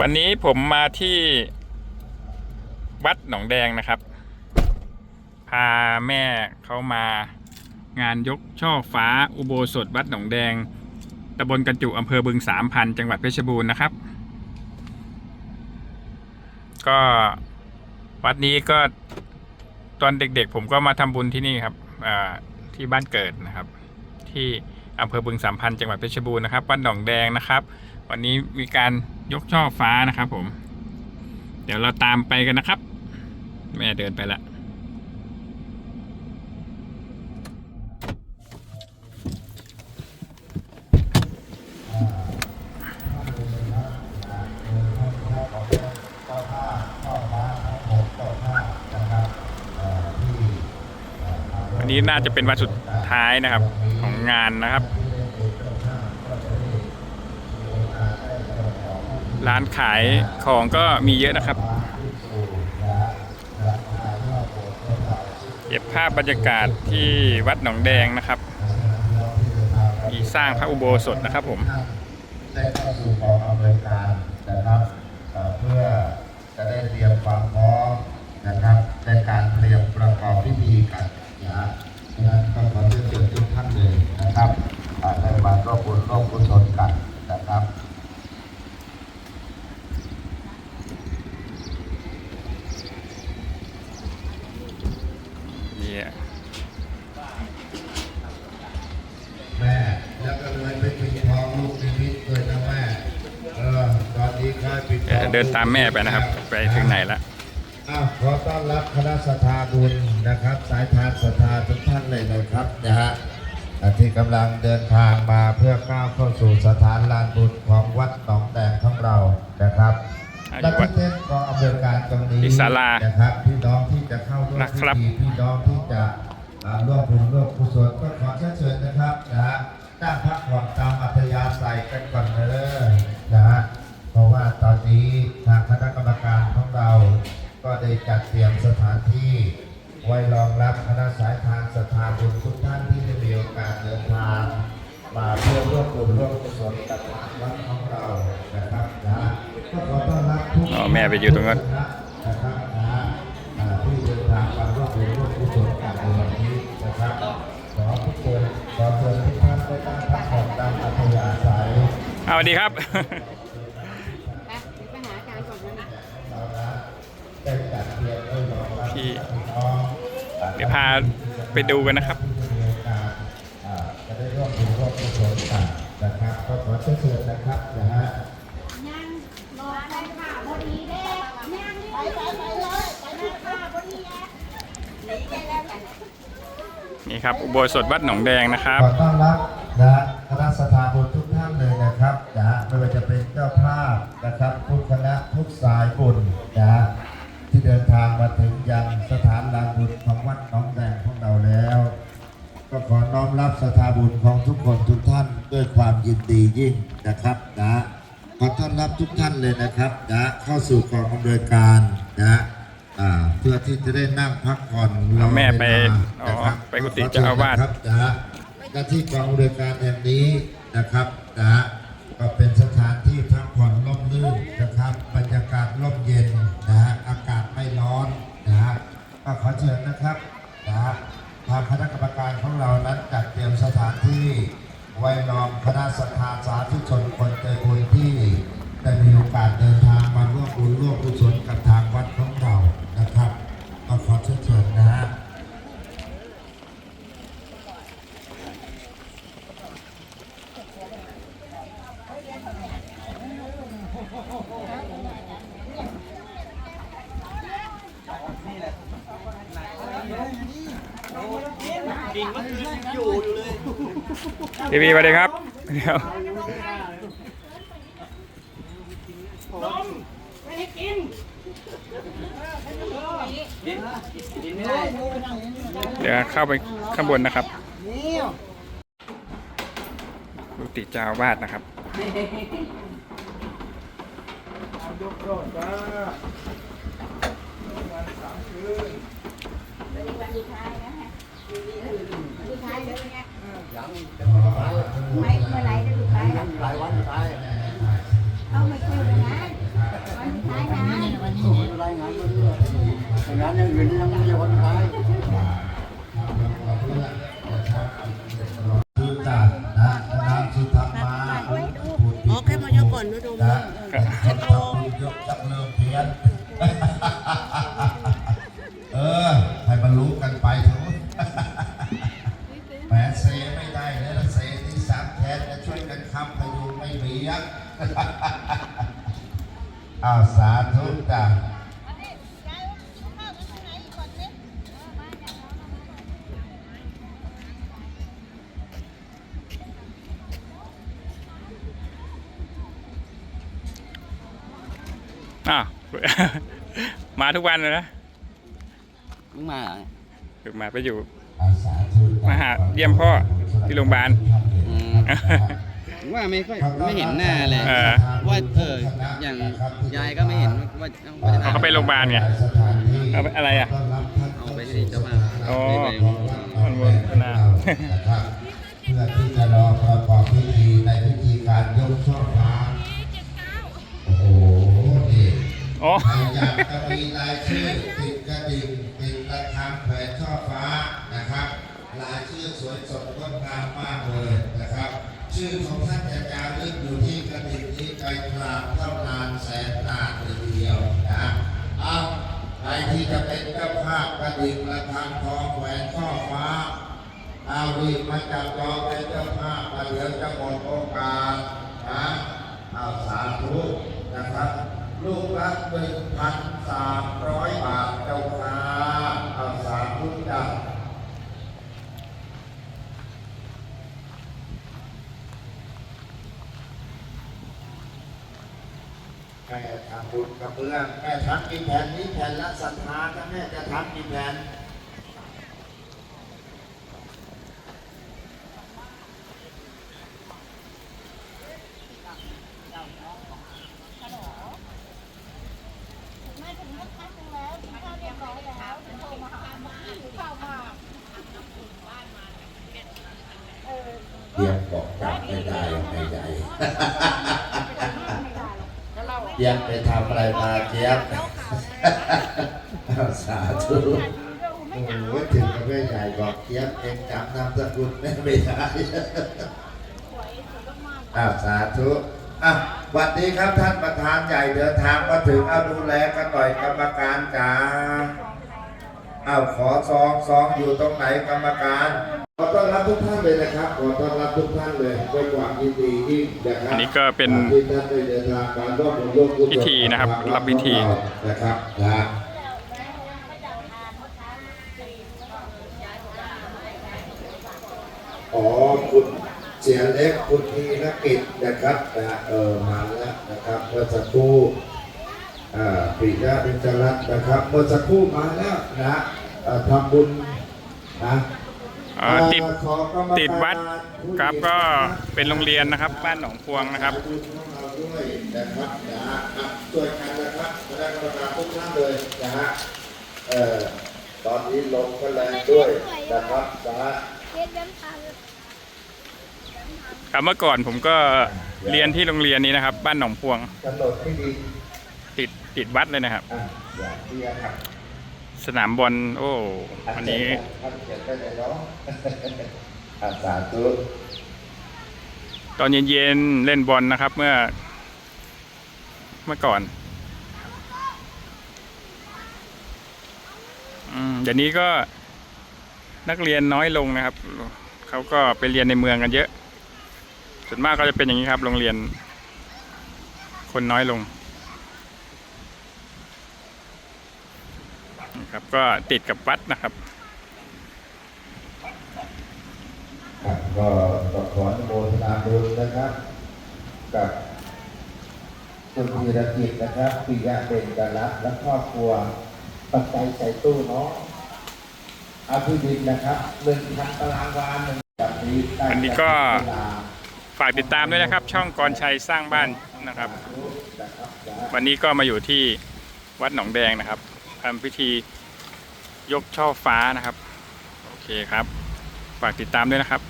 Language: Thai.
วันนี้ผมมาที่วัดหนองแดงนะครับ พาแม่เขามางานยกช่อฟ้าอุโบสถวัดหนองแดงตำบลกันจุอำเภอบึงสามพันจังหวัดเพชรบูรณ์นะครับ ก็วัดนี้ก็ตอนเด็กๆ ผมก็มาทำบุญที่นี่ครับที่บ้านเกิดนะครับ ที่อำเภอบึงสามพันจังหวัดเพชรบูรณ์นะครับวัดหนองแดงนะครับ วันนี้มีการยกช่อฟ้านะครับผม เดี๋ยวเราตามไปกันนะครับ แม่เดินไปละวันนี้น่าจะเป็นวันสุดท้ายนะครับของงานนะครับ ร้านขายของก็มีเยอะนะครับ เก็บภาพบรรยากาศที่วัดหนองแดงนะครับ มีสร้างพระอุโบสถนะครับผมได้เข้าสู่กองอำนวยการนะครับเพื่อจะได้เตรียมความพร้อมนะครับในการเตรียมประกอบพิธีกันนะฉะนั้นก็ขอเรียนเชิญทุกท่านเลยนะครับได้มาร่วมบุญร่วมกุศลกันนะครับ นี่แม่แล้วก็เลยไปปิดทองลูกนิมิตเลยนะแม่เออตอนนี้ก็ปิดทเดี๋ยวองเดินตามแม่ไปนะครับ ไปถึงไหนละอ้าวขอต้อนรับคณะสถาบุญนะครับ สายทานสถาทุกท่านเลยนะครับนะฮะอ่าที่กำลังเดินทางมาเพื่อก้าวเข้าสู่สถานลานบุญของวัดหนองแดงของเรานะครับอ่า และอยู่วัทุดกท่านก็อำนวยการตรงนี้ที่ศาลานะครับพี่น้องที่จะเข้าร่วมนะคพิรับธีพี่น้องที่จะอ่าร่วมบุญร่วมกุศลก็ขอเชิญเชิญนะครับนะฮะตั้งพักผ่อนตามอัธยาศัยกันก่อนเลยนะฮะเพราะว่าตอนนี้ทางคณะกรรมการของเรา ก็ได้จัดเตรียมสถานที่ไว้รองรับคณะสายทานสถาบุญทุกท่านที่ได้มีโอกาสเดินทางมาเพื่อร่วมบุญร่วมกุศลกับทางวัดของ รับทุกอ๋อแม่ไปอยู่ตรงนั้นนะครับนะอ่าที่เดินทางมาร่วมบุญร่วมกุศลกันในวันนี้นะครับขอทุกคนขอเชิญทุกท่านได้ตั้งพักผ่อนตามอัธยาศัยเอาสวัสดีครับไปไปหาอาจารย์ก่อนนะเรานะได้จัดเตรียมไว้รองรับที่พี่น้องอ่เดี๋ยวพาไปดูกันนะครับที่มีโอกาสอ่าจะได้ร่วมบุญร่วมกุศลกันนะครับก็ขอเชิญเชิญนะครับนะฮะ ยังรอไปค่ะพอดีเด้ยังไปไปไปเลยไปหน้าค่ะพอดีแหนีได้แล้วกัน นี่ครับอุโบสถวัดหนองแดงนะครับขอต้อนรับนะฮะคณะสถาบุญทุกท่านเลยนะครับนะไม่ว่าจะเป็นเจ้าภาพนะครับทุกคณะทุกสายบุญนะฮะที่เดินทางมาถึงยังสถานลานบุญของวัดหนองแดงของเราแล้ว ก็ขอน้อมรับสถาบุญของทุกคนทุกท่านด้วยความยินดียิ่งนะครับนะขอต้อนรับทุกท่านเลยนะครับนะเข้าสู่กองอำนวยการนะ อ่าเพื่อที่จะได้นั่งพักผ่อนรเอาแม่ไปเวลาอ๋อนะครับไปกุฏิเจ้าอาวาสครับนะฮะและที่กองอำนวยการแห่งนี้นะครับนะฮะก็เป็นสถานที่พักผ่อนร่มรื่นนะครับ บรรยากาศร่มเย็นนะฮะอากาศไม่ร้อนนะฮะก็ขอเชิญนะครับนะฮะทางคณะกรรมการของเรานั้นจัดเตรียมสถานที่ไว้รองคณะสัทธาสาธุชนคนใจบุญ ทีวีสวัสดีครับเดี๋ยวไม่ได้กินเดี๋ยวเข้าไปข้างบนนะครับกุฏิเจ้าอาวาสนะครับวันสุดท้ายนะฮะวัน ไม่เมื่ไหรจะสุดท้ายยัหลายวันสุดไปเอาไม่คุยกันนะวันสุดท้ายนะวันนี้รงานเรื่องงานอย่างอื่นยังไม่ใช่วันสุดท้าย อ้าว มาทุกวันเลยนะมึงมาเหรอถึงมาไปอยู่อาสาธุจ้ะมาหาเยี่ยมพ่อที่โรงพยาบาล อืมผมว่าไม่ค่อยไม่เห็นหน้าเลยเออ ว่าเอออย่างยายก็ไม่เห็นว่าว่าจะเขาไปโรงพยาบาลไงสถานที่เอาไปอะไรอะต้นรับท่านเอาไปให้เจ้าภาพอ๋อไปไปมันวนนานะครับเพื่อที่จะรอประกอบพิธีในพิธีการยกช่อฟ้า อ๋ออยากจะมีรายชื่อติดกระดิ่งติดระฆังแขวนช่อฟ้านะครับรายชื่อสวยสดงดงามมากเลยนะครับ ชื่อของท่านจะจารย์ลึกอยู่ที่กระดิ่งนี้ไกลกราบเท่านานแสนนานเลยทีเดียวนะเอาใครที่จะเป็นเจ้าภาพกระดิ่งระฆังทองแหวนช่อฟ้าเอารีบมาจับจองเป็นเจ้าภาพมาเหลือจะหมดโอกาสนะเอาสาธุนะครับ ลูกละหนึ่งพันสามร้อยบาทเจ้าค่ะเอาสาธุทธะแม่ทำบุญกับเพื่อนแม่ทำกี่แผ่นนี้แผ่นละศรัทธาถ้าแม่จะทำกี่แผ่น ไม่ถึงสักพักหนึงแล้วกินข้าวเรียบร้อยแล้วโทรมาหามาหิวข้าวมากเออ เดียมบอกจับไม่ได้ไม่ได้ไม่ได้หรอกแล้วเราเจี๊ยบไปทำอะไรมาเจี๊ยบสาธุโอ้โหถึงกับแม่ใหญ่บอกเจี๊ยบเองจำนามสกุลแม่ไม่ได้อ้าวสาธุอะสวัสดีครับท่านประธานใหญ่เดินทางมาถึงเอาดูแลกันหน่อยกรรมการจ๋าอ้าวขอซองซองอยู่ตรงไหนกรรมการ ขอต้อนรับทุกท่านเลยนะครับ ขอต้อนรับทุกท่านเลยด้วยความยินดียิ่งนะครับอันนี้ก็เป็นที่ท่านได้เดินทางมาร่วมบุญร่วมกุศลพิธีนะครับ รับพิธีนะครับนะอ๋อคุณเสียเล็กคุณธีรกิจนะครับนะเออมาแล้วนะครับเมื่อสักครู่อ่าปิยะเป็นจรัตน์นะครับเมื่อสักครู่มาแล้วนะเอ่อทำบุญนะอ่า ติดเอ่อขอกรรมการติดวัดครับก็เป็นโรงเรียนนะครับ บ้านหนองพวงนะครับบุญของเราด้วยนะครับนะฮะอะช่วยกันนะครับคณะกรรมการทุกท่านเลยนะฮะเอ่อตอนนี้ลมก็แรงด้วยนะครับนะฮะเย็นยันพันครับเมื่อก่อนผมก็เรียนที่โรงเรียนนี้นะครับ บ้านหนองพวงกำหนดให้ดีติดติดวัดเลยนะครับ สนามบอลโอ้อันนี้ท่านเขียนไปเลยเนาะอาสาธุตอนเย็นๆเล่นบอลนะครับ เมื่อ เมื่อก่อนอืมเดี๋ยวนี้ก็นักเรียนน้อยลงนะครับ เขาก็ไปเรียนในเมืองกันเยอะ ส่วนมากก็จะเป็นอย่างนี้ครับ โรงเรียน คนน้อยลง นะครับ ก็ติดกับวัดนะครับครับก็ต้องขออนุโมทนาบุญนะครับ กับคุณธีรกิจนะครับปิยะเบญจรัตน์และครอบครัวปัจจัยใส่ตู้เนาะอาทิดินนะครับหนึ่งพันตารางวาหนึ่งแบบนี้ได้อันนี้ก็เวลาฝากติดตามด้วยนะครับ ช่องกรชัยสร้างบ้านนะครับนะครับนะวันนี้ก็มาอยู่ที่วัดหนองแดงนะครับทำพิธี ยกช่อฟ้านะครับ โอเคครับ ฝากติดตามด้วยนะครับ